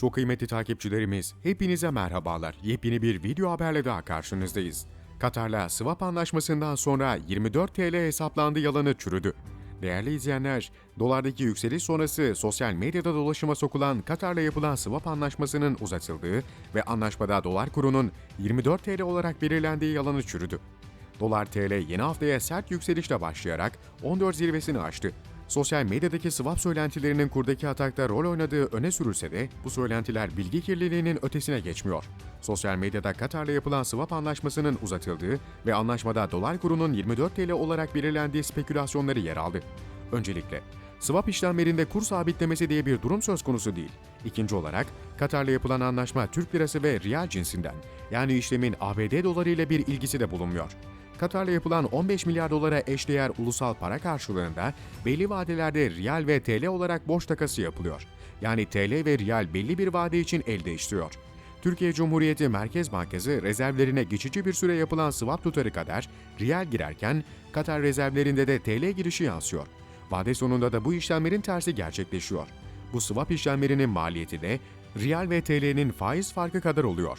Çok kıymetli takipçilerimiz, hepinize merhabalar. Yepyeni bir video haberle daha karşınızdayız. Katar'la swap anlaşmasından sonra 24 TL hesaplandı yalanı çürüdü. Değerli izleyenler, dolardaki yükseliş sonrası sosyal medyada dolaşıma sokulan Katar'la yapılan swap anlaşmasının uzatıldığı ve anlaşmada dolar kurunun 24 TL olarak belirlendiği yalanı çürüdü. Dolar TL yeni haftaya sert yükselişle başlayarak 14 zirvesini aştı. Sosyal medyadaki swap söylentilerinin kurdaki atakta rol oynadığı öne sürülse de bu söylentiler bilgi kirliliğinin ötesine geçmiyor. Sosyal medyada Katar'la yapılan swap anlaşmasının uzatıldığı ve anlaşmada dolar kurunun 24 TL olarak belirlendiği spekülasyonları yer aldı. Öncelikle, swap işlemlerinde kur sabitlemesi diye bir durum söz konusu değil. İkinci olarak, Katar'la yapılan anlaşma Türk lirası ve riyal cinsinden, yani işlemin ABD doları ile bir ilgisi de bulunmuyor. Katar'la yapılan 15 milyar dolara eşdeğer ulusal para karşılığında belli vadelerde riyal ve TL olarak borç takası yapılıyor. Yani TL ve riyal belli bir vade için el değiştiriyor. Türkiye Cumhuriyeti Merkez Bankası rezervlerine geçici bir süre yapılan swap tutarı kadar riyal girerken Katar rezervlerinde de TL girişi yansıyor. Vade sonunda da bu işlemlerin tersi gerçekleşiyor. Bu swap işlemlerinin maliyeti de riyal ve TL'nin faiz farkı kadar oluyor.